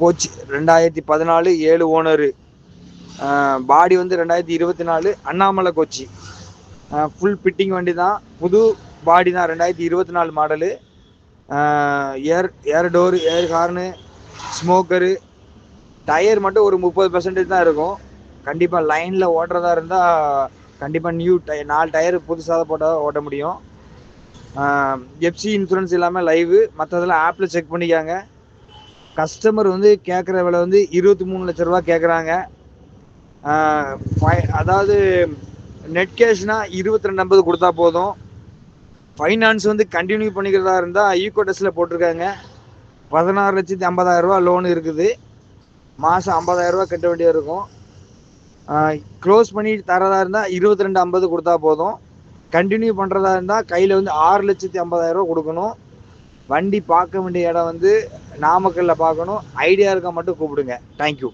Coach ரெண்டாயிரத்தி பதினாலு ஏழு ஓனரு பாடி வந்து ரெண்டாயிரத்தி இருபத்தி நாலு அண்ணாமலை கோச்சி ஃபுல் ஃபிட்டிங் வண்டி தான் புது பாடி தான் ரெண்டாயிரத்தி இருபத்தி நாலு model air air door air horn smoker tyre மட்டும் ஒரு முப்பது பர்சன்டேஜ் தான் இருக்கும். கண்டிப்பாக லைனில் ஓட்டுறதா இருந்தால் கண்டிப்பாக நியூ டய நாலு டயர் புதுசாக தான் போட்டால் ஓட்ட முடியும். எஃப்சி இன்சூரன்ஸ் இல்லாமல் லைவு மற்றதெல்லாம் ஆப்பில் செக் பண்ணிக்காங்க. கஸ்டமர் வந்து கேட்குற விலை வந்து இருபத்தி மூணு லட்ச ரூபா கேட்குறாங்க அதாவது நெட் கேஷ்னா இருபத்தி ரெண்டு ஐம்பது கொடுத்தா போதும். ஃபைனான்ஸ் வந்து கண்டினியூ பண்ணிக்கிறதா இருந்தால் ஈகோடஸில் போட்டிருக்காங்க. பதினாறு லட்சத்தி ஐம்பதாயிரரூபா லோன் இருக்குது. மாதம் ஐம்பதாயிரரூபா கட்ட வேண்டியது இருக்கும். க்ளோஸ் பண்ணி தரதா இருந்தால் இருபத்தி ரெண்டு ஐம்பது கொடுத்தா போதும். கண்டினியூ பண்ணுறதா இருந்தால் கையில் வந்து ஆறு லட்சத்தி ஐம்பதாயிரரூபா கொடுக்கணும். வண்டி பார்க்க வேண்டிய இடம் வந்து நாமக்கல்லில் பார்க்கணும். ஐடியா இருக்க மட்டும் கூப்பிடுங்க. தேங்க்யூ